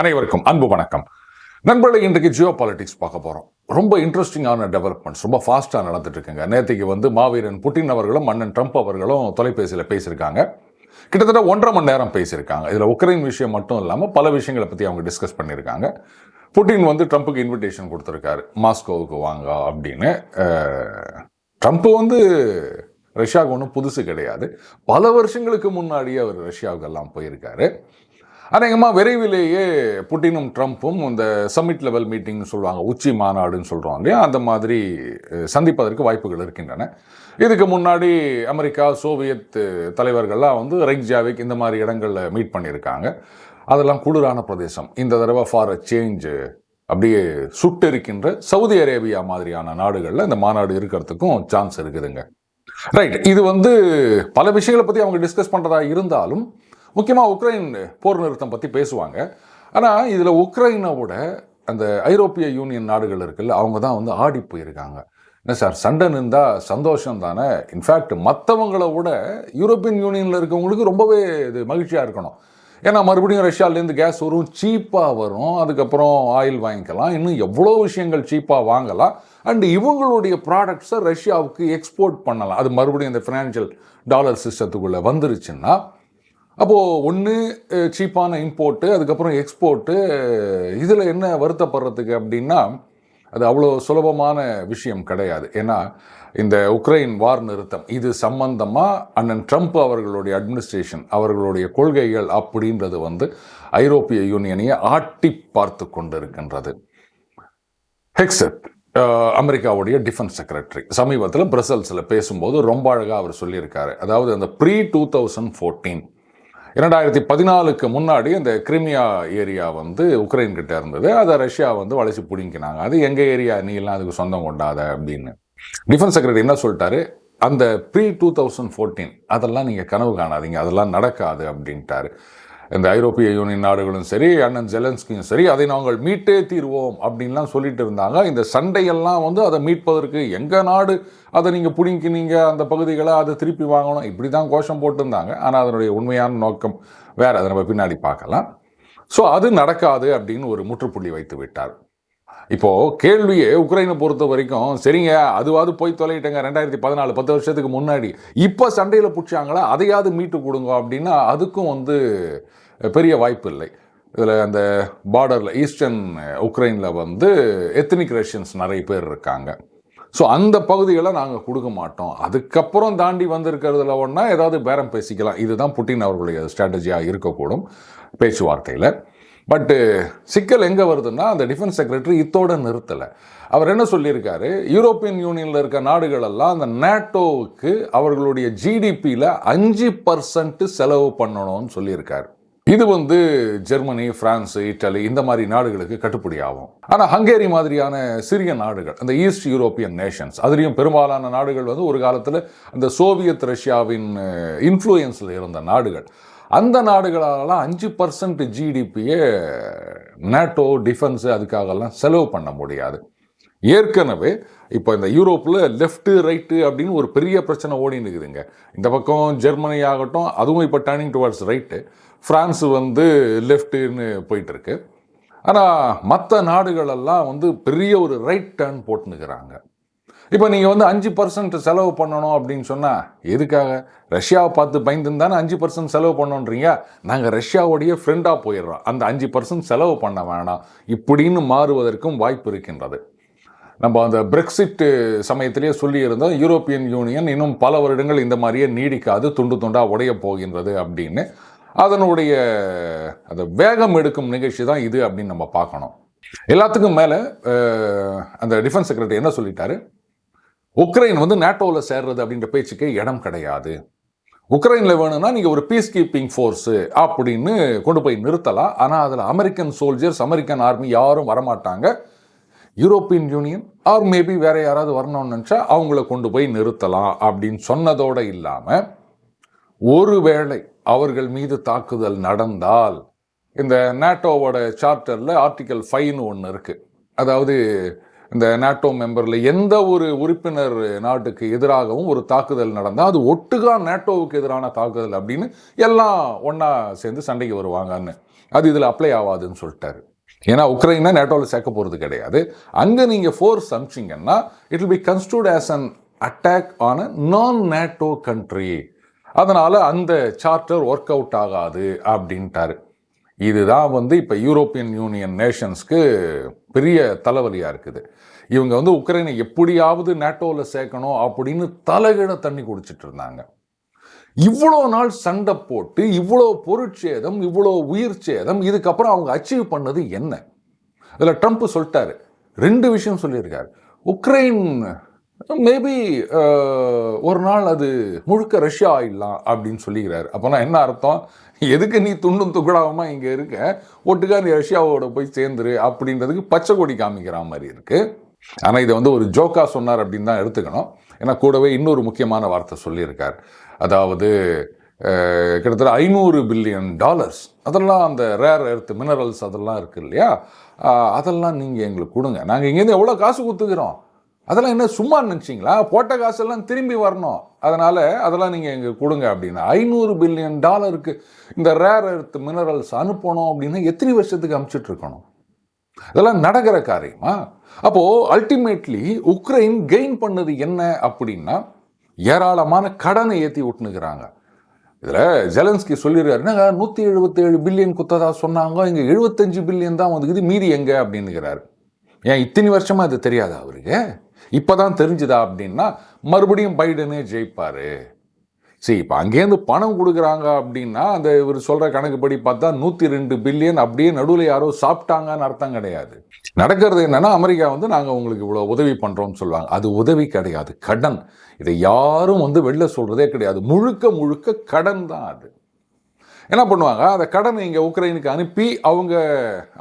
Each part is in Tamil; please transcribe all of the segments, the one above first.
அனைவருக்கும் அன்பு வணக்கம். நண்பர்களை இன்றைக்கு ஜியோ பாலிட்டிக்ஸ் பார்க்க போகிறோம் ரொம்ப இன்ட்ரெஸ்டிங்கான டெவலப்மெண்ட்ஸ் ரொம்ப ஃபாஸ்ட்டாக நடந்துட்டு இருக்குங்க நேற்றுக்கு வந்து மாவீரன் புட்டின் அவர்களும் மன்னன் ட்ரம்ப் அவர்களும் தொலைபேசியில் பேசியிருக்காங்க. கிட்டத்தட்ட ஒன்றரை மணி நேரம் பேசியிருக்காங்க. இதில் உக்ரைன் விஷயம் மட்டும் இல்லாமல் பல விஷயங்களை பற்றி அவங்க டிஸ்கஸ் பண்ணியிருக்காங்க. புட்டின் வந்து ட்ரம்ப்புக்கு இன்விடேஷன் கொடுத்துருக்காரு. மாஸ்கோவுக்கு வாங்க அப்படின்னு. ட்ரம்ப் வந்து ரஷ்யாவுக்கு ஒன்றும் புதுசு கிடையாது. பல வருஷங்களுக்கு முன்னாடியே அவர் ரஷ்யாவுக்கெல்லாம் போயிருக்காரு. அநேகமாக விரைவிலேயே புட்டினும் ட்ரம்ப்பும் இந்த சம்மிட் லெவல் மீட்டிங்னு சொல்லுவாங்க உச்சி மாநாடுன்னு சொல்கிறோம் இல்லையா? அந்த மாதிரி சந்திப்பதற்கு வாய்ப்புகள் இருக்கின்றன. இதுக்கு முன்னாடி அமெரிக்கா சோவியத் தலைவர்கள்லாம் வந்து ரெக்ஜாவிக் இந்த மாதிரி இடங்களில் மீட் பண்ணியிருக்காங்க. அதெல்லாம் குளிரான பிரதேசம். இந்த தடவை ஃபார் அ சேஞ்ச் அப்படியே சுட்டு இருக்கின்ற சவுதி அரேபியா மாதிரியான நாடுகளில் இந்த மாநாடு இருக்கிறதுக்கும் சான்ஸ் இருக்குதுங்க. ரைட் இது வந்து பல விஷயங்களை பற்றி அவங்க டிஸ்கஸ் பண்ணுறதா இருந்தாலும் முக்கியமாக உக்ரைன் போர் நிறுத்தம் பற்றி பேசுவாங்க. ஆனால் இதில் உக்ரைனை விட அந்த ஐரோப்பிய யூனியன் நாடுகள் இருக்குல்ல அவங்க தான் வந்து ஆடி போயிருக்காங்க. என்ன சார் சண்டை நின்றா சந்தோஷம் தானே? இன்ஃபேக்ட் மற்றவங்கள விட யூரோப்பியன் யூனியனில் இருக்கவங்களுக்கு ரொம்பவே இது மகிழ்ச்சியாக இருக்கணும். ஏன்னா மறுபடியும் ரஷ்யாலேருந்து கேஸ் வரும் சீப்பாக வரும். அதுக்கப்புறம் ஆயில் வாங்கிக்கலாம். இன்னும் எவ்வளோ விஷயங்கள் சீப்பாக வாங்கலாம். அண்ட் இவங்களுடைய ப்ராடக்ட்ஸை ரஷ்யாவுக்கு எக்ஸ்போர்ட் பண்ணலாம். அது மறுபடியும் இந்த ஃபினான்ஷியல் டாலர் சிஸ்டத்துக்குள்ளே வந்துருச்சுன்னா அப்போது ஒன்று சீப்பான இம்போர்ட்டு அதுக்கப்புறம் எக்ஸ்போர்ட்டு இதில் என்ன வருத்தப்படுறதுக்கு அப்படின்னா அது அவ்வளோ சுலபமான விஷயம் கிடையாது. ஏன்னா இந்த உக்ரைன் வார் நிறுத்தம் இது சம்பந்தமாக அண்ணன் ட்ரம்ப் அவர்களுடைய அட்மினிஸ்ட்ரேஷன் அவர்களுடைய கொள்கைகள் அப்படின்றது வந்து ஐரோப்பிய யூனியனையே ஆட்டி பார்த்து கொண்டிருக்கின்றது. ஹெக்ஸட் அஹ், அமெரிக்காவுடைய டிஃபென்ஸ் செக்ரட்டரி சமீபத்தில் பிரசல்ஸில் பேசும்போது ரொம்ப அழகாக அவர் சொல்லியிருக்காரு. அதாவது அந்த ப்ரீ டூ தௌசண்ட் ஃபோர்டீன் இரண்டாயிரத்தி பதினாலுக்கு முன்னாடி அந்த கிரிமியா ஏரியா வந்து உக்ரைன் கிட்ட இருந்தது. அதை ரஷ்யா வந்து வளைச்சு பிடிங்கினாங்க. அது எங்கள் ஏரியா? நீ எல்லாம் அதுக்கு சொந்தம் கொண்டாத அப்படின்னு. டிஃபென்ஸ் செக்ரட்டரி என்ன சொல்லிட்டாரு? அந்த ப்ரீ டூ தௌசண்ட் ஃபோர்டீன் அதெல்லாம் நீங்கள் கனவு காணாதீங்க. அதெல்லாம் நடக்காது அப்படின்ட்டாரு. இந்த ஐரோப்பிய யூனியன் நாடுகளும் சரி அண்ணன் ஜெலன்ஸ்கியும் சரி அதை நாங்கள் மீட்டே தீர்வோம் அப்படின்லாம் சொல்லிட்டு இருந்தாங்க. இந்த சண்டையெல்லாம் வந்து அதை மீட்பதற்கு எங்கள் நாடு அதை நீங்கள் பிடிங்கினீங்க அந்த பகுதிகளை அதை திருப்பி வாங்கணும் இப்படி தான் கோஷம் போட்டிருந்தாங்க. ஆனால் அதனுடைய உண்மையான நோக்கம் வேறு. அதை நம்ம பின்னாடி பார்க்கலாம். ஸோ அது நடக்காது அப்படின்னு ஒரு முற்றுப்புள்ளி வைத்து விட்டார். இப்போது கேள்வியே உக்ரைனை பொறுத்த வரைக்கும் சரிங்க அதுவாது போய் தொலையிட்டங்க ரெண்டாயிரத்தி பதினாலு பத்து வருஷத்துக்கு முன்னாடி. இப்போ சண்டையில் பிடிச்சாங்களா? அதையாவது மீட்டு கொடுங்க அப்படின்னா அதுக்கும் வந்து பெரிய வாய்ப்பு இல்லை. இதில் அந்த பார்டரில் ஈஸ்டர்ன் உக்ரைனில் வந்து எத்தனிக் ரஷ்யன்ஸ் நிறைய பேர் இருக்காங்க. ஸோ அந்த பகுதிகளை நாங்கள் கொடுக்க மாட்டோம். அதுக்கப்புறம் தாண்டி வந்திருக்கிறதுல ஒன்றா ஏதாவது பேரம் பேசிக்கலாம். இதுதான் புட்டின் அவர்களுடைய ஸ்ட்ராட்டஜியாக இருக்கக்கூடும் பேச்சுவார்த்தையில். பட்டு uh, சிக்கல் எங்கே வருதுன்னா அந்த டிஃபென்ஸ் செக்ரட்டரி இத்தோட நிறுத்தலை. அவர் என்ன சொல்லியிருக்காரு? யூரோப்பியன் யூனியனில் இருக்க நாடுகளெல்லாம் அந்த நேட்டோவுக்கு அவர்களுடைய ஜிடிபியில் அஞ்சு பர்சன்ட் செலவு பண்ணணும்னு சொல்லியிருக்காரு. இது வந்து ஜெர்மனி பிரான்ஸ் இட்டலி இந்த மாதிரி நாடுகளுக்கு கட்டுப்படி ஆகும். ஆனால் ஹங்கேரி மாதிரியான சிறிய நாடுகள் அந்த ஈஸ்ட் யூரோப்பியன் நேஷன்ஸ் அதுலேயும் பெரும்பாலான நாடுகள் வந்து ஒரு காலத்தில் அந்த சோவியத் ரஷ்யாவின் இன்ஃப்ளூயன்ஸில் இருந்த நாடுகள். அந்த நாடுகளாலலாம் அஞ்சு பர்சன்ட் ஜிடிபியை நேட்டோ டிஃபென்ஸு அதுக்காகலாம் செலவு பண்ண முடியாது. ஏற்கனவே இப்போ இந்த யூரோப்பில் லெஃப்ட்டு ரைட்டு அப்படின்னு ஒரு பெரிய பிரச்சனை ஓடின்னு இருக்குதுங்க இந்த பக்கம் ஜெர்மனி ஆகட்டும் அதுவும் இப்போ டர்னிங் டுவர்ட்ஸ் ரைட்டு ஃப்ரான்ஸ் வந்து லெஃப்ட்டுன்னு போயிட்டுருக்கு. ஆனால் மற்ற நாடுகளெல்லாம் வந்து பெரிய ஒரு ரைட் டேர்ன் போட்டுனுக்கிறாங்க இப்போ நீங்கள் வந்து அஞ்சு பர்சன்ட் செலவு பண்ணணும் அப்படின்னு சொன்னால் எதுக்காக? ரஷ்யாவை பார்த்து பயந்துருந்தானே தானே அஞ்சு பர்சன்ட் செலவு பண்ணோன்றீங்க? நாங்கள் ரஷ்யாவுடைய ஃப்ரெண்டாக போயிடுறோம். அந்த அஞ்சு பர்சன்ட் செலவு பண்ண வேணாம். இப்படின்னு மாறுவதற்கும் வாய்ப்பு இருக்கின்றது. நம்ம அந்த பிரெக்சிட் சமயத்திலேயே சொல்லியிருந்தோம் யூரோப்பியன் யூனியன் இன்னும் பல வருடங்கள் இந்த மாதிரியே நீடிக்காது துண்டு துண்டாக உடைய போகின்றது அப்படின்னு. அதனுடைய அந்த வேகம் எடுக்கும் நிகழ்ச்சி தான் இது அப்படின்னு நம்ம பார்க்கணும். எல்லாத்துக்கும் மேலே அந்த டிஃபென்ஸ் செக்ரட்டரி என்ன சொல்லிட்டாரு? உக்ரைன் வந்து நேட்டோவில் சேர்றது அப்படின்ற பேச்சுக்கே இடம் கிடையாது. உக்ரைனில் வேணும்னா நீங்கள் ஒரு பீஸ் கீப்பிங் ஃபோர்ஸு அப்படின்னு கொண்டு போய் நிறுத்தலாம். ஆனால் அதில் அமெரிக்கன் சோல்ஜர்ஸ் அமெரிக்கன் ஆர்மி யாரும் வரமாட்டாங்க. யூரோப்பியன் யூனியன் ஆர் மேபி வேற யாராவது வரணும்னு நினச்சா அவங்கள கொண்டு போய் நிறுத்தலாம் அப்படின்னு சொன்னதோடு இல்லாமல் ஒருவேளை அவர்கள் மீது தாக்குதல் நடந்தால் இந்த நேட்டோவோட சார்ட்டரில் ஆர்டிக்கல் ஃபைன்னு ஒன்று இருக்குது அதாவது இந்த நாட்டோ மெம்பரில் எந்த ஒரு உறுப்பினர் நாட்டுக்கு எதிராகவும் ஒரு தாக்குதல் நடந்தால் அது ஒட்டுகா நேட்டோவுக்கு எதிரான தாக்குதல் அப்படின்னு எல்லாம் ஒன்றா சேர்ந்து சண்டைக்கு வருவாங்கன்னு. அது இதில் அப்ளை ஆகாதுன்னு சொல்லிட்டாரு. ஏன்னா உக்ரைனா நேட்டோவில் சேர்க்க போகிறது கிடையாது. அங்கே நீங்கள் force அனுப்பிச்சிங்கன்னா it will be construed as an attack on a non NATO country அதனால் அந்த சார்ட்டர் ஒர்க் அவுட் ஆகாது அப்படின்ட்டாரு. இதுதான் வந்து இப்போ யூரோப்பியன் யூனியன் நேஷன்ஸ்க்கு பெரிய தலைவலியாக இருக்குது. இவங்க வந்து உக்ரைனை எப்படியாவது நேட்டோவில் சேர்க்கணும் அப்படின்னு தலைகிட தண்ணி குடிச்சிட்டு இருந்தாங்க. இவ்வளோ நாள் சண்டை போட்டு இவ்வளோ பொருட்சேதம் இவ்வளோ உயிர் சேதம் இதுக்கப்புறம் அவங்க அச்சீவ் பண்ணது என்ன? இதில் ட்ரம்ப் சொல்லிட்டாரு. ரெண்டு விஷயம் சொல்லியிருக்காரு. உக்ரைன் மேபி uh, ஒரு நாள் அது முழுக்க ரஷ்யா ஆயிடலாம் அப்படின்னு சொல்லிக்கிறாரு. அப்போனா என்ன அர்த்தம்? எதுக்கு நீ துண்டும் துக்கடாம இங்கே இருக்க? ஒட்டுக்கா நீ ரஷ்யாவோட போய் சேர்ந்துரு அப்படின்றதுக்கு பச்சை கொடி காமிக்கிற மாதிரி இருக்குது ஆனால் இதை வந்து ஒரு ஜோக்கா சொன்னார் அப்படின்னு தான் எடுத்துக்கணும். ஏன்னா கூடவே இன்னொரு முக்கியமான வார்த்தை சொல்லியிருக்கார். அதாவது கிட்டத்தட்ட ஐநூறு பில்லியன் டாலர்ஸ். அதெல்லாம் அந்த ரேர் எர்த் மினரல்ஸ் அதெல்லாம் இருக்குது இல்லையா? அதெல்லாம் நீங்கள் எங்களுக்கு கொடுங்க. நாங்கள் இங்கேருந்து எவ்வளோ காசு கொடுத்துக்கிறோம்? அதெல்லாம் என்ன சும்மா நினச்சிங்களா? போட்ட காசெல்லாம் திரும்பி வரணும். அதனால் அதெல்லாம் நீங்கள் இங்கே கொடுங்க அப்படின்னா ஐநூறு பில்லியன் டாலருக்கு இந்த ரேர் எர்த் மினரல்ஸ் அனுப்பணும் அப்படின்னா எத்தனை வருஷத்துக்கு அனுப்பிச்சிட்ருக்கணும் இருக்கணும்? நடக்கிற காரியமா? அப்போது அல்டிமேட்லி உக்ரைன் கெயின் பண்ணது என்ன அப்படின்னா ஏராளமான கடனை ஏற்றி விட்டுனுக்குறாங்க இதில் ஜெலன்ஸ்கி சொல்லியிருக்காருன்னா நூற்றி எழுபத்தேழு பில்லியன் குத்ததா சொன்னாங்க இங்கே எழுபத்தஞ்சு பில்லியன் தான் வந்துக்குது மீதி எங்கே அப்படின்னுக்கிறாரு. ஏன் இத்தனை வருஷமாக அது தெரியாதா அவருக்கு? இப்போ தான் தெரிஞ்சுதா அப்படின்னா மறுபடியும் பைடனே ஜெயிப்பார். சரி இப்போ அங்கேருந்து பணம் கொடுக்குறாங்க அப்படின்னா அந்த இவர் சொல்கிற கணக்குப்படி பார்த்தா நூற்றி ரெண்டு பில்லியன் அப்படியே நடுவில் யாரோ சாப்பிட்டாங்கன்னு அர்த்தம் கிடையாது. நடக்கிறது என்னன்னா அமெரிக்கா வந்து நாங்கள் உங்களுக்கு இவ்வளோ உதவி பண்ணுறோம்னு சொல்லுவாங்க. அது உதவி கிடையாது. கடன். இதை யாரும் வந்து வெளில சொல்கிறதே கிடையாது. முழுக்க முழுக்க கடன் தான் அது. என்ன பண்ணுவாங்க? அந்த கடனை இங்கே உக்ரைனுக்கு அனுப்பி அவங்க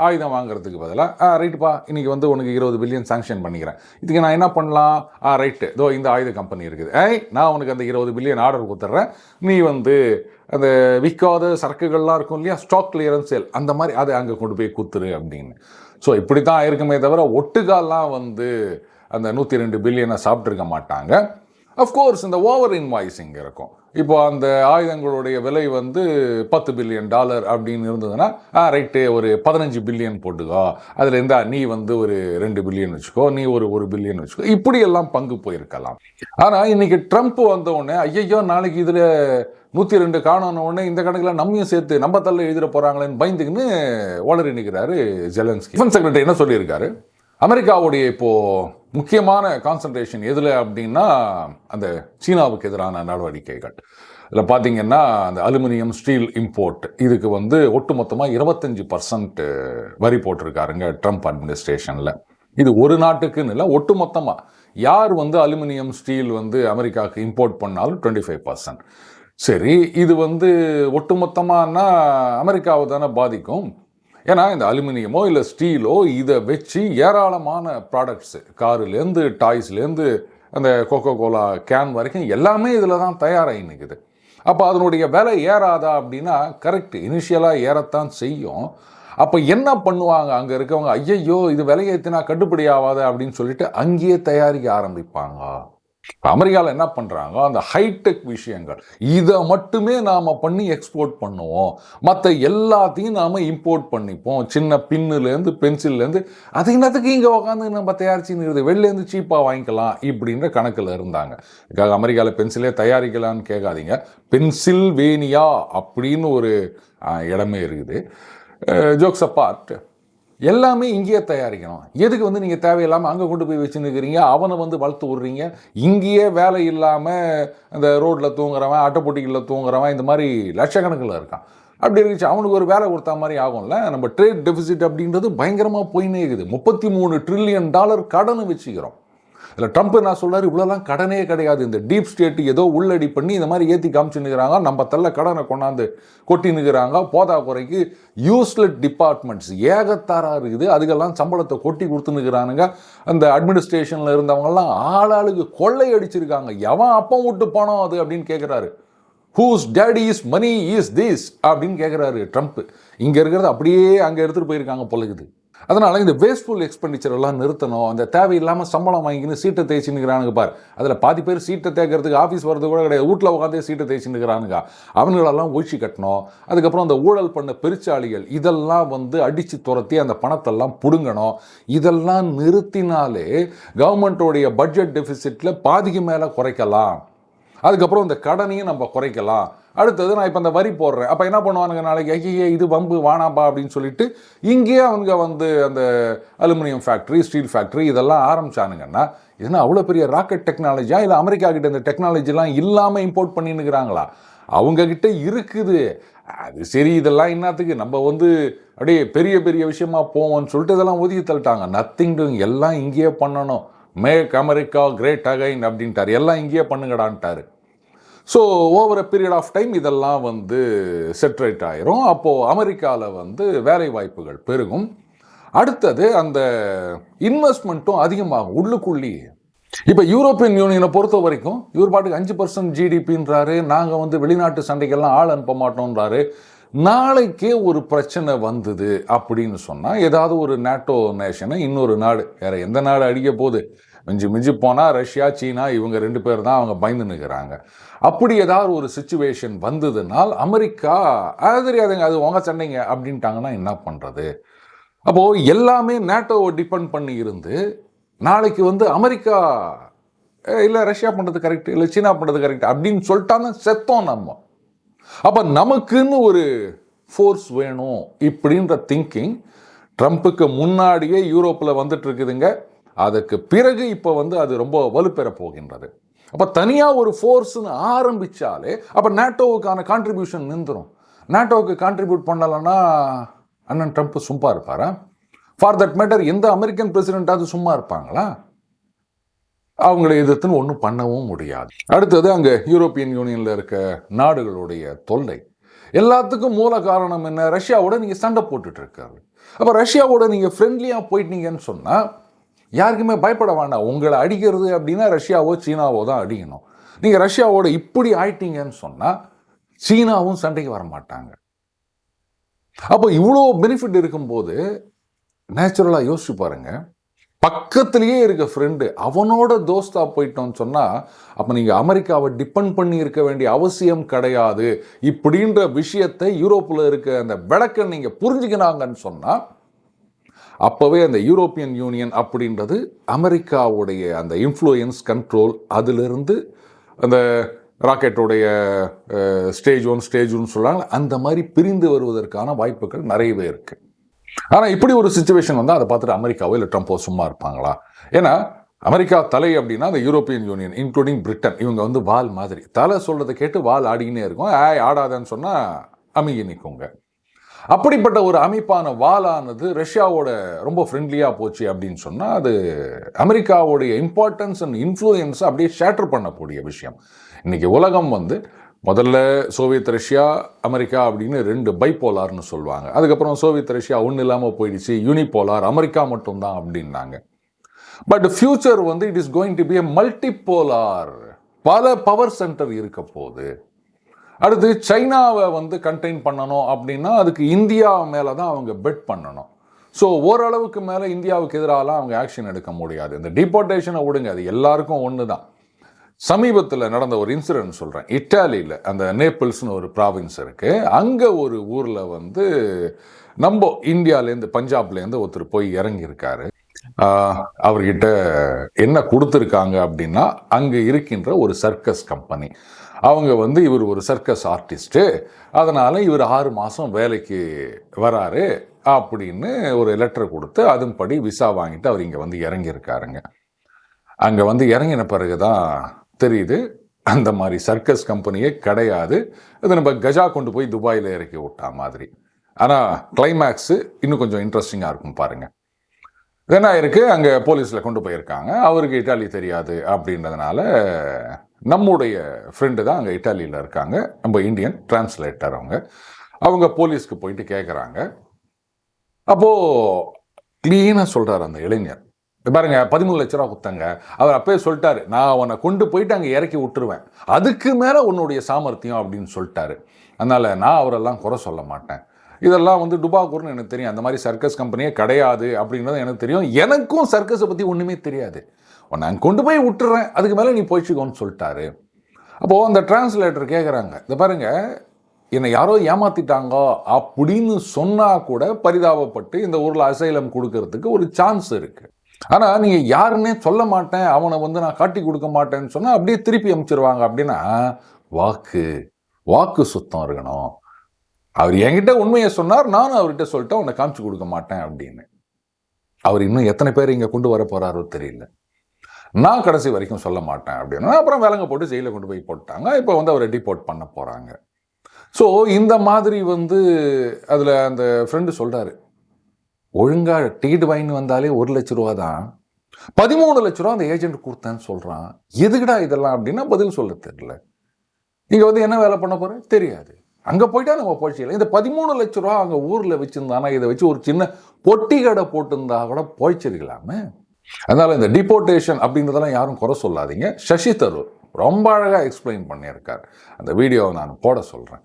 ஆயுதம் வாங்குறதுக்கு பதிலாக ஆ ரைட்டுப்பா இன்றைக்கி வந்து உனக்கு இருபது பில்லியன் சாங்ஷன் பண்ணிக்கிறேன். இதுக்கு நான் என்ன பண்ணலாம்? ஆ ரைட்டு இதோ இந்த ஆயுத கம்பெனி இருக்குது. ஏய் நான் உனக்கு அந்த இருபது பில்லியன் ஆர்டர் கொடுத்துட்றேன். நீ வந்து அந்த விற்காத சரக்குகள்லாம் இருக்கும் இல்லையா? ஸ்டாக் கிளியரன்ஸ் சேல் அந்த மாதிரி அதை அங்கே கொண்டு போய் குத்துரு அப்படின்னு. ஸோ இப்படி தான் இருக்குமே தவிர ஒட்டுக்காலாம் வந்து அந்த நூற்றி ரெண்டு பில்லியனை சாப்பிட்ருக்க மாட்டாங்க. அஃப்கோர்ஸ் இந்த ஓவர் இன்வாய்ஸிங் இருக்கும். இப்போ அந்த ஆயுதங்களுடைய விலை வந்து பத்து பில்லியன் டாலர் அப்படின்னு இருந்ததுன்னா ரைட்டு ஒரு பதினஞ்சு பில்லியன் போட்டுக்கோ. அதில் இருந்தால் நீ வந்து ஒரு ரெண்டு பில்லியன் வச்சுக்கோ நீ ஒரு ஒரு பில்லியன் வச்சுக்கோ. இப்படியெல்லாம் பங்கு போயிருக்கலாம். ஆனால் இன்னைக்கு ட்ரம்ப் வந்த உடனே ஐயையோ நாளைக்கு இதில் நூற்றி ரெண்டு காணோன உடனே இந்த கணக்கில் நம்மையும் சேர்த்து நம்ம தள்ள எழுதிட போகிறாங்களேன்னு பயந்துக்கின்னு வளரி நிற்கிறாரு ஜெலன்ஸ்கி டிஃபென்ஸ் செக்ரட்டரி என்ன சொல்லியிருக்காரு? அமெரிக்காவுடைய இப்போது முக்கியமான கான்சன்ட்ரேஷன் எதில் அப்படின்னா அந்த சீனாவுக்கு எதிரான நடவடிக்கைகள். இதில் பார்த்தீங்கன்னா அந்த அலுமினியம் ஸ்டீல் இம்போர்ட் இதுக்கு வந்து ஒட்டுமொத்தமாக இருபத்தஞ்சி பர்சன்ட் வரி போட்டிருக்காருங்க ட்ரம்ப் அட்மினிஸ்ட்ரேஷனில் இது ஒரு நாட்டுக்குன்னு இல்லை ஒட்டுமொத்தமாக யார் வந்து அலுமினியம் ஸ்டீல் வந்து அமெரிக்காவுக்கு இம்போர்ட் பண்ணாலும் டுவெண்ட்டி ஃபைவ் பர்சன்ட் சரி இது வந்து ஒட்டுமொத்தமானா அமெரிக்காவை தானே பாதிக்கும்? ஏன்னா இந்த அலுமினியமோ இல்லை ஸ்டீலோ இதை வச்சு ஏராளமான ப்ராடக்ட்ஸு காருலேருந்து டாய்ஸ்லேருந்து அந்த கோகோ கோலா கேன் வரைக்கும் எல்லாமே இதில் தான் தயாராகி நிற்குது அப்போ அதனுடைய விலை ஏறாதா அப்படின்னா கரெக்ட் இனிஷியலாக ஏறத்தான் செய்யும். அப்போ என்ன பண்ணுவாங்க? அங்கே இருக்கவங்க ஐயையோ இது விலையேற்றினா கட்டுப்படி ஆகாத அப்படின்னு சொல்லிட்டு அங்கேயே தயாரிக்க ஆரம்பிப்பாங்க. இப்போ அமெரிக்காவில் என்ன பண்ணுறாங்க அந்த ஹைடெக் விஷயங்கள். இதை மட்டுமே நாம் பண்ணி எக்ஸ்போர்ட் பண்ணுவோம். மற்ற எல்லாத்தையும் நாம் இம்போர்ட் பண்ணிப்போம். சின்ன பின்னுலேருந்து பென்சில்லேருந்து அது என்னத்துக்கு இங்கே உட்காந்து நம்ம தயாரிச்சுன்னு வெளிலேருந்து சீப்பாக வாங்கிக்கலாம் இப்படின்ற கணக்கில் இருந்தாங்க. இதுக்காக அமெரிக்காவில் பென்சிலே தயாரிக்கலான்னு கேட்காதீங்க. பென்சில்வேனியா அப்படின்னு ஒரு இடமே இருக்குது. ஜோக்ஸ் அப்பார்ட் எல்லாமே இங்கேயே தயாரிக்கணும் எதுக்கு வந்து நீங்கள் தேவையில்லாமல் அங்கே கொண்டு போய் வச்சுருக்கிறீங்க அவனை வந்து வளர்த்து விட்றீங்க. இங்கேயே வேலை இல்லாமல் அந்த ரோட்டில் தூங்குறவன் அட்டைப்பொட்டிகளில் தூங்குறவன் இந்த மாதிரி லட்சக்கணக்கில் இருக்கான். அப்படி இருந்துச்சு அவனுக்கு ஒரு வேலை கொடுத்தா மாதிரி ஆகும்ல. நம்ம ட்ரேட் டெபிசிட் அப்படின்றது பயங்கரமாக போயினே இருக்குது. முப்பத்தி மூணு ட்ரில்லியன் டாலர் கடனை வச்சுக்கிறோம். இல்லை ட்ரம்ப் என்ன சொல்கிறார் இவ்வளோலாம் கடனே கிடையாது. இந்த டீப் ஸ்டேட்டு ஏதோ உள்ளடி பண்ணி இந்த மாதிரி ஏற்றி காமிச்சுன்னுக்கிறாங்க நம்ம தள்ள கடனை கொண்டாந்து கொட்டினுக்கிறாங்க போதா குறைக்கு யூஸ்லெட் டிபார்ட்மெண்ட்ஸ் ஏகத்தாராக இருக்குது. அதுக்கெல்லாம் சம்பளத்தை கொட்டி கொடுத்துனுக்கிறானுங்க அந்த அட்மினிஸ்ட்ரேஷனில் இருந்தவங்கெல்லாம் ஆளாளுக்கு கொள்ளை அடிச்சிருக்காங்க. எவன் அப்பம் விட்டு போனோம் அது அப்படின்னு கேட்குறாரு who's daddy is money is this அப்படின்னு கேட்குறாரு ட்ரம்ப் இங்கே இருக்கிறது அப்படியே அங்கே எடுத்துகிட்டு போயிருக்காங்க பொழுகுது அதனால் இந்த வேஸ்ட்ஃபுல் எக்ஸ்பெண்டிச்சர் எல்லாம் நிறுத்தணும். அந்த தேவையில்லாமல் சம்பளம் வாங்கிக்கின்னு சீட்டை தேய்ச்சின்னுக்கிறானுங்க பார். அதில் பாதி பேர் சீட்டை தேய்க்கிறதுக்கு ஆஃபீஸ் வரது கூட கிடையாது. வீட்டில் உட்காந்தே சீட்டை தேய்ச்சின்னுக்கிறானுங்க அவங்களெல்லாம் ஒழிச்சு கட்டணும். அதுக்கப்புறம் அந்த ஊழல் பண்ண பெருச்சாளிகள் இதெல்லாம் வந்து அடித்து துரத்தி அந்த பணத்தெல்லாம் பிடுங்கணும். இதெல்லாம் நிறுத்தினாலே கவர்மெண்ட்டோடைய பட்ஜெட் டெபிசிட்டில் பாதிக்கு மேலே குறைக்கலாம். அதுக்கப்புறம் இந்த கடனையும் நம்ம குறைக்கலாம். அடுத்தது நான் இப்போ இந்த வரி போடுறேன். அப்போ என்ன பண்ணுவானுங்க நாளைக்கு? ஐயே இது வம்பு வானாப்பா அப்படின்னு சொல்லிட்டு இங்கேயே அவங்க வந்து அந்த அலுமினியம் ஃபேக்ட்ரி ஸ்டீல் ஃபேக்ட்ரி இதெல்லாம் ஆரம்பிச்சானுங்கன்னா இதுனா அவ்வளோ பெரிய ராக்கெட் டெக்னாலஜியாக இல்லை அமெரிக்கா கிட்ட இந்த டெக்னாலஜிலாம் இல்லாமல் இம்போர்ட் பண்ணின்னுக்கிறாங்களா? அவங்கக்கிட்ட இருக்குது. அது சரி இதெல்லாம் என்னத்துக்கு? நம்ம வந்து அப்படியே பெரிய பெரிய விஷயமா போவோம்னு சொல்லிட்டு இதெல்லாம் ஒதுக்கி தள்ளிட்டாங்க. நத்திங் டூங் எல்லாம் இங்கேயே பண்ணணும். மேக் அமெரிக்கா கிரேட் அகைன் அப்படின்ட்டார். எல்லாம் இங்கேயே பண்ணுங்கடான்ட்டாரு. So over a period of time இதெல்லாம் வந்து செட்ரேட் ஆயிரும். அப்போது அமெரிக்காவில் வந்து வேலை வாய்ப்புகள் பெருகும். அடுத்தது அந்த இன்வெஸ்ட்மெண்ட்டும் அதிகமாகும். உள்ளுக்குள்ளேயே. இப்போ யூரோப்பியன் யூனியனை பொறுத்த வரைக்கும் இவர் பாட்டுக்கு அஞ்சு பர்சன்ட் ஜிடிபின்றாரு நாங்கள் வந்து வெளிநாட்டு சண்டைக்கெல்லாம் ஆள் அனுப்ப மாட்டோன்றாரு நாளைக்கே ஒரு பிரச்சனை வந்தது அப்படின்னு சொன்னால் ஏதாவது ஒரு நேட்டோ நேஷனை இன்னொரு நாடு வேற எந்த நாடு அடிக்க போகுது? மிஞ்சி மிஞ்சி போனால் ரஷ்யா சீனா இவங்க ரெண்டு பேர் தான் அவங்க பயந்து நிற்கிறாங்க அப்படி ஏதாவது ஒரு சுச்சுவேஷன் வந்ததுனால் அமெரிக்கா அது தெரியாதுங்க அது உங்க சண்டைங்க அப்படின்ட்டாங்கன்னா என்ன பண்ணுறது அப்போது எல்லாமே நேட்டோவை டிபெண்ட் பண்ணி இருந்து நாளைக்கு வந்து அமெரிக்கா இல்லை ரஷ்யா பண்ணுறது கரெக்ட் இல்லை சீனா பண்ணுறது கரெக்ட் அப்படின்னு சொல்லிட்டாங்க செத்தோம் நம்ம. அப்போ நமக்குன்னு ஒரு ஃபோர்ஸ் வேணும் இப்படின்ற திங்கிங் ட்ரம்ப்புக்கு முன்னாடியே யூரோப்பில் வந்துட்டு இருக்குதுங்க அதுக்கு பிறகு இப்போ வந்து அது ரொம்ப வலுப்பெற போகின்றது. அப்போ தனியாக ஒரு ஃபோர்ஸ்னு ஆரம்பித்தாலே அப்போ நேட்டோவுக்கான கான்ட்ரிபியூஷன் நின்றுரும். நேட்டோவுக்கு கான்ட்ரிபியூட் பண்ணலைன்னா அண்ணன் ட்ரம்ப் சும்மா இருப்பாரா? ஃபார் தட் மேட்டர் எந்த அமெரிக்கன் பிரசிடென்ட்டாவது சும்மா இருப்பாங்களா? அவங்களை எதிர்த்துன்னு ஒன்றும் பண்ணவும் முடியாது. அடுத்தது அங்கே யூரோப்பியன் யூனியனில் இருக்க நாடுகளுடைய தொல்லை. எல்லாத்துக்கும் மூல காரணம் என்ன? ரஷ்யாவோட நீங்கள் சண்டை போட்டுட்டு இருக்காரு. அப்போ ரஷ்யாவோட நீங்கள் ஃப்ரெண்ட்லியாக போயிட்டீங்கன்னு சொன்னால் யாருக்குமே பயப்பட வேண்டாம். உங்களை அடிக்கிறது அப்படின்னா ரஷ்யாவோ சீனாவோ தான் அடிக்கணும். நீங்கள் ரஷ்யாவோட இப்படி ஆயிட்டீங்கன்னு சொன்னால் சீனாவும் சண்டைக்கு வர மாட்டாங்க. அப்போ இவ்வளோ பெனிஃபிட் இருக்கும்போது நேச்சுரலாக யோசிச்சு பாருங்கள் பக்கத்துலேயே இருக்க ஃப்ரெண்டு அவனோட தோஸ்தா போயிட்டோம்னு சொன்னால் அப்போ நீங்கள் அமெரிக்காவை டிபெண்ட் பண்ணி இருக்க வேண்டிய அவசியம் கிடையாது. இப்படின்ற விஷயத்தை யூரோப்பில் இருக்க அந்த விளக்கை நீங்கள் புரிஞ்சுக்கினாங்கன்னு சொன்னால் அப்போவே அந்த யூரோப்பியன் யூனியன் அப்படின்றது அமெரிக்காவுடைய அந்த இன்ஃப்ளூயன்ஸ் கண்ட்ரோல் அதிலிருந்து அந்த ராக்கெட்டோடைய ஸ்டேஜ் ஒன் ஸ்டேஜ் ஒன் சொல்கிறாங்க அந்த மாதிரி பிரிந்து வருவதற்கான வாய்ப்புகள் நிறையவே இருக்குது ஆனால் இப்படி ஒரு சுச்சுவேஷன் வந்தால் அதை பார்த்துட்டு அமெரிக்காவோ இல்லை ட்ரம்ப்போ சும்மா இருப்பாங்களா? ஏன்னா அமெரிக்கா தலை அப்படின்னா அந்த யூரோப்பியன் யூனியன் இன்க்ளூடிங் பிரிட்டன் இவங்க வந்து வால் மாதிரி. தலை சொல்கிறத கேட்டு வால் ஆடிக்கினே இருக்கும். ஆய் ஆடாதன்னு சொன்னால் அமைகி நிற்குங்க அப்படிப்பட்ட ஒரு அமைப்பான வாலானது ரஷ்யாவோட ரொம்ப ஃப்ரெண்ட்லியாக போச்சு அப்படின்னு சொன்னால் அது அமெரிக்காவுடைய இம்பார்ட்டன்ஸ் அண்ட் இன்ஃப்ளூயன்ஸை அப்படியே ஷேட்டர் பண்ணக்கூடிய விஷயம். இன்னைக்கு உலகம் வந்து முதல்ல சோவியத் ரஷ்யா அமெரிக்கா அப்படின்னு ரெண்டு பைப்போலார்னு சொல்லுவாங்க. அதுக்கப்புறம் சோவியத் ரஷ்யா ஒன்றும் இல்லாமல் போயிடுச்சு யூனிபோலார் அமெரிக்கா மட்டும்தான் அப்படின்னாங்க. பட் ஃபியூச்சர் வந்து it is going to be a multipolar. பல பவர் சென்டர் இருக்க போகுது. அடுத்து சைனாவை வந்து கண்டெயின் பண்ணணும் அப்படின்னா அதுக்கு இந்தியா மேலே தான் அவங்க பெட் பண்ணணும். ஸோ ஓரளவுக்கு மேலே இந்தியாவுக்கு எதிராலாம் அவங்க ஆக்ஷன் எடுக்க முடியாது. இந்த டிபோர்டேஷனை விடுங்க அது எல்லாருக்கும் ஒன்று தான் சமீபத்தில் நடந்த ஒரு இன்சிடென்ட் சொல்கிறேன் இட்டாலியில் அந்த நேப்பிள்ஸ்னு ஒரு ப்ராவின்ஸ் இருக்குது அங்கே ஒரு ஊரில் வந்து நம்ம இந்தியாவிலேருந்து பஞ்சாப்லேருந்து ஒருத்தர் போய் இறங்கியிருக்காரு. அவர்கிட்ட என்ன கொடுத்துருக்காங்க அப்படின்னா அங்கே இருக்கின்ற ஒரு சர்க்கஸ் கம்பெனி அவங்க வந்து இவர் ஒரு சர்க்கஸ் ஆர்டிஸ்ட்டு அதனால் இவர் ஆறு மாதம் வேலைக்கு வராரு அப்படின்னு ஒரு லெட்டர் கொடுத்து அதன்படி விசா வாங்கிட்டு அவர் இங்கே வந்து இறங்கியிருக்காருங்க. அங்கே வந்து இறங்கின பிறகு தான் தெரியுது. அந்த மாதிரி சர்க்கஸ் கம்பெனியே கிடையாது. அது நம்ம கஜா கொண்டு போய் துபாயில் இறக்கி விட்டா மாதிரி. ஆனால் கிளைமேக்ஸு இன்னும் கொஞ்சம் இன்ட்ரெஸ்டிங்காக இருக்கும் பாருங்கள் என்ன இருக்கு அங்கே போலீஸில் கொண்டு போயிருக்காங்க. அவருக்கு இட்டாலி தெரியாது அப்படின்றதுனால நம்முடைய ஃப்ரெண்டு தான் அங்கே இட்டாலியில் இருக்காங்க. நம்ம இந்தியன் டிரான்ஸ்லேட்டர் அவங்க. அவங்க போலீஸ்க்கு போயிட்டு கேட்குறாங்க அப்போது க்ளீனாக சொல்கிறார் அந்த இளைஞர். பாருங்க பதிமூணு லட்ச ரூபா கொடுத்தாங்க. அவர் அப்பயே சொல்லிட்டாரு நான் அவனை கொண்டு போயிட்டு அங்கே இறக்கி விட்டுருவேன். அதுக்கு மேலே உன்னுடைய சாமர்த்தியம் அப்படின்னு சொல்லிட்டாரு. அதனால் நான் அவரெல்லாம் குறை சொல்ல மாட்டேன். இதெல்லாம் வந்து டுபாக்கூர்னு எனக்கு தெரியும். அந்த மாதிரி சர்க்கஸ் கம்பெனியே கிடையாது அப்படின்றது எனக்கு தெரியும். எனக்கும் சர்க்கஸை பற்றி ஒன்றுமே தெரியாது. நான் கொண்டு போய் விட்டுறேன். அதுக்கு மேலே நீ போயிடுச்சுக்கோன்னு சொல்லிட்டாரு. அப்போது அந்த டிரான்ஸ்லேட்டர் கேட்குறாங்க இந்த பாருங்க என்னை யாரோ ஏமாத்திட்டாங்க அப்படின்னு சொன்னால் கூட பரிதாபப்பட்டு இந்த ஊரில் அசைலம் கொடுக்கறதுக்கு ஒரு சான்ஸ் இருக்குது ஆனால் நீங்கள் யாருன்னே சொல்ல மாட்டேன் அவனை வந்து நான் காட்டி கொடுக்க மாட்டேன்னு சொன்னால் அப்படியே திருப்பி அனுப்பிச்சிருவாங்க அப்படின்னா வாக்கு வாக்கு சுத்தம் இருக்கணும். அவர் என்கிட்ட உண்மையை சொன்னார் நானும் அவர்கிட்ட சொல்லிட்டேன் உன்னை காமிச்சு கொடுக்க மாட்டேன் அப்படின்னு. அவர் இன்னும் எத்தனை பேர் இங்கே கொண்டு வர போகிறாரோ தெரியல. நான் கடைசி வரைக்கும் சொல்ல மாட்டேன் அப்படின்னா. அப்புறம் விலங்க போட்டு ஜெயிலில் கொண்டு போய் போட்டாங்க. இப்போ வந்து அவரை டிபோர்ட் பண்ண போகிறாங்க ஸோ இந்த மாதிரி வந்து அதில் அந்த ஃப்ரெண்டு சொல்கிறாரு ஒழுங்காக டிக்கெட் வாங்கி வந்தாலே ஒரு லட்ச ரூபா தான். பதிமூணு லட்ச ரூபா அந்த ஏஜென்ட் கொடுத்தேன்னு சொல்கிறான் எதுக்குடா இதெல்லாம் அப்படின்னா பதில் சொல்ல தெரியல. இங்கே வந்து என்ன வேலை பண்ண போகிறேன் தெரியாது. அங்கே போயிட்டா நம்ம போய்ச்சிக்கலாம் இந்த பதிமூணு லட்ச ரூபா அங்கே ஊரில் வச்சுருந்தானா இதை வச்சு ஒரு சின்ன பொட்டி கடை போட்டிருந்தா கூட போய்ச்சிருக்கலாமே அதனால் இந்த டிபோர்டேஷன் அப்படின்றதெல்லாம் யாரும் குறை சொல்லாதீங்க. சசி தரூர் ரொம்ப அழகாக எக்ஸ்பிளைன் பண்ணியிருக்கார். அந்த வீடியோவை நான் போட சொல்கிறேன்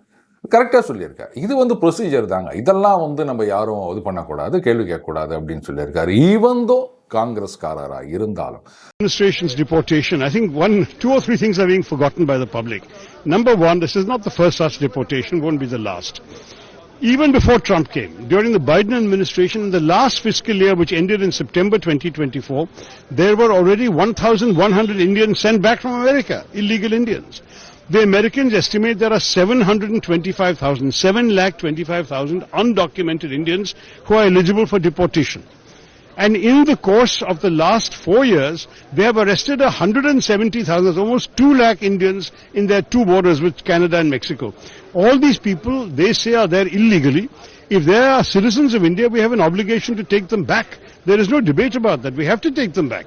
கரெக்டாக சொல்லியிருக்கார் இது வந்து ப்ரொசீஜர் தாங்க இதெல்லாம் வந்து நம்ம யாரும் இது பண்ணக்கூடாது கேள்வி கேட்கக்கூடாது அப்படின்னு சொல்லியிருக்காரு ஈவந்தோ காங்கிரஸ்காரராக இருந்தாலும் administration's deportation, I think one, two or three things are being forgotten by the public. Number one, this is not the first such deportation, won't be the last. Even before Trump came, during the Biden administration, in the last fiscal year, which ended in September 2024, there were already 1,100 Indians sent back from America, illegal Indians. The Americans estimate there are 725,000, 7,25,000 undocumented Indians who are eligible for deportation. And in the course of the last four years, they have arrested 170,000, almost 2 lakh Indians in their two borders with Canada and Mexico. All these people, they say, are there illegally. If they are citizens of India, we have an obligation to take them back. There is no debate about that. We have to take them back.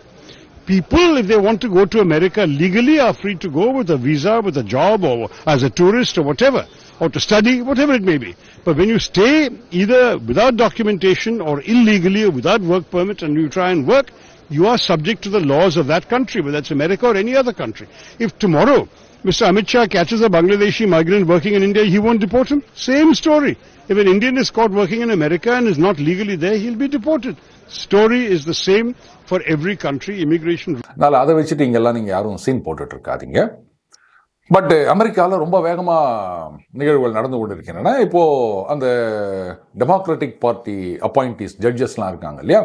People, if they want to go to America legally, are free to go with a visa, with a job, or as a tourist, or whatever, or to study, whatever it may be. But when you stay either without documentation or illegally or without work permit and you try and work, you are subject to the laws of that country, whether it's America or any other country. If tomorrow Mr. Amit Shah catches a Bangladeshi migrant working in India, he won't deport him. Same story. If an Indian is caught working in America and is not legally there, he'll be deported. Story is the same for every country immigration அதனால் அதை வச்சுட்டு இங்கெல்லாம் நீங்கள் யாரும் சீன் போட்டுட்டு இருக்காதீங்க பட் அமெரிக்காவில் ரொம்ப வேகமாக நிகழ்வுகள் நடந்து கொண்டு இருக்கின்றன இப்போது அந்த டெமோக்ராட்டிக் பார்ட்டி அப்பாயிண்டிஸ் ஜட்ஜஸ்லாம் இருக்காங்க இல்லையா?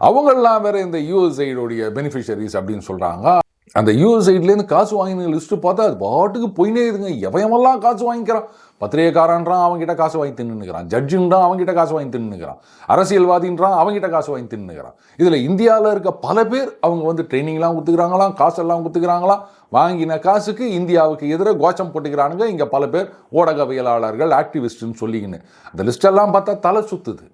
அவங்கெல்லாம் வேறு இந்த யூஎஸ்ஐடுடைய பெனிஃபிஷரிஸ் அப்படின்னு சொல்கிறாங்க அந்த யூஎஸ்ஐட்லேருந்து காசு வாங்கின லிஸ்ட்டு பார்த்தா அது பாட்டுக்கு போயினே இருங்க எவயமெல்லாம் காசு வாங்கிக்கிறான்? பத்திரிகைக்காரன்றான் அவங்ககிட்ட காசு வாங்கி தின்னுக்கிறான் ஜட்ஜுன்றான் அவங்ககிட்ட காசு வாங்கி தின்னுக்கிறான் அரசியல்வாதின்றான் அவங்ககிட்ட காசு வாங்கி தின்னுக்கிறான் இதில் இந்தியாவில் இருக்க பல பேர் அவங்க வந்து ட்ரைனிங்லாம் கொடுத்துக்கிறாங்களாம் காசெல்லாம் கொடுத்துக்கிறாங்களாம் வாங்கின காசுக்கு இந்தியாவுக்கு எதிராக கோச்சம் போட்டுக்கிறானுங்க. இங்கே பல பேர் ஊடகவியலாளர்கள் ஆக்டிவிஸ்ட்னு சொல்லிக்கின்னு. அந்த லிஸ்டெல்லாம் பார்த்தா தலை சுத்துது.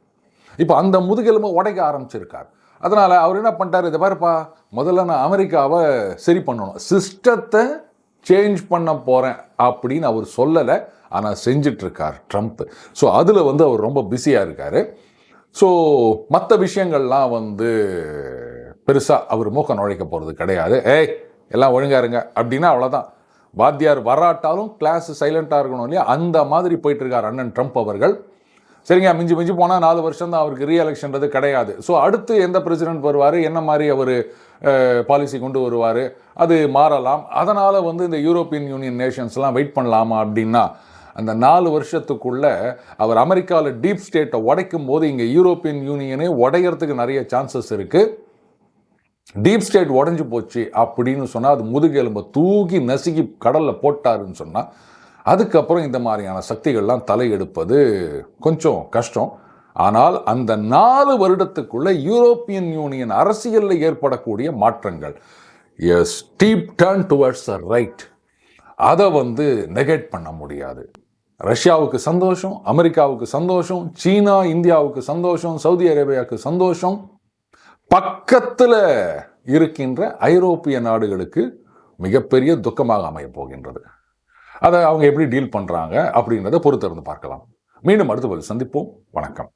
இப்போ அந்த முதுகெலும்பை உடைக்க ஆரம்பிச்சிருக்கார். அதனால் அவர் என்ன பண்ணிட்டார் இதை பாருப்பா முதல்ல நான் அமெரிக்காவை சரி பண்ணணும். சிஸ்டத்தை சேஞ்ச் பண்ண போகிறேன் அப்படின்னு அவர் சொல்லலை. ஆனால் செஞ்சிட்ருக்கார் ட்ரம்ப் ஸோ அதில் வந்து அவர் ரொம்ப பிஸியாக இருக்கார். ஸோ மற்ற விஷயங்கள்லாம் வந்து பெருசாக அவர் மூக்கம் நுழைக்க போகிறது கிடையாது. ஏய் எல்லாம் ஒழுங்காக இருங்க அப்படின்னா அவ்வளோதான் வாத்தியார் வராட்டாலும் கிளாஸ் சைலண்ட்டாக இருக்கணும் இல்லையா? அந்த மாதிரி போயிட்டு இருக்கார் அண்ணன் ட்ரம்ப் அவர்கள். சரிங்க மிஞ்சி மிஞ்சி போனால் நாலு வருஷம் தான் அவருக்கு ரீஎலெக்ஷன்றது கிடையாது. ஸோ அடுத்து எந்த பிரசிடென்ட் வருவார்? என்ன மாதிரி அவர் பாலிசி கொண்டு வருவார்? அது மாறலாம். அதனால் வந்து இந்த யூரோப்பியன் யூனியன் நேஷன்ஸ்லாம் வெயிட் பண்ணலாமா அப்படின்னா அந்த நாலு வருஷத்துக்குள்ள அவர் அமெரிக்காவில் டீப் ஸ்டேட்டை உடைக்கும் போது இங்கே யூரோப்பியன் யூனியனே உடையிறதுக்கு நிறைய சான்சஸ் இருக்குது டீப் ஸ்டேட் உடஞ்சி போச்சு அப்படின்னு சொன்னால் அது முதுகெலும்பை தூக்கி நசுக்கி கடலில் போட்டாருன்னு சொன்னால் அதுக்கப்புறம் இந்த மாதிரியான சக்திகள்லாம் தலையெடுப்பது கொஞ்சம் கஷ்டம். ஆனால் அந்த நாலு வருடத்துக்குள்ளே யூரோப்பியன் யூனியன் அரசியலில் ஏற்படக்கூடிய மாற்றங்கள். As steep turn towards a right அதை வந்து நெகேட் பண்ண முடியாது. ரஷ்யாவுக்கு சந்தோஷம் அமெரிக்காவுக்கு சந்தோஷம் சீனா இந்தியாவுக்கு சந்தோஷம் சவுதி அரேபியாவுக்கு சந்தோஷம். பக்கத்தில் இருக்கின்ற ஐரோப்பிய நாடுகளுக்கு மிகப்பெரிய துக்கமாக அமையப் போகின்றது. அதை அவங்க எப்படி டீல் பண்ணுறாங்க அப்படின்றத பொறுத்திருந்து பார்க்கலாம். மீண்டும் அடுத்த பதில் சந்திப்போம். வணக்கம்.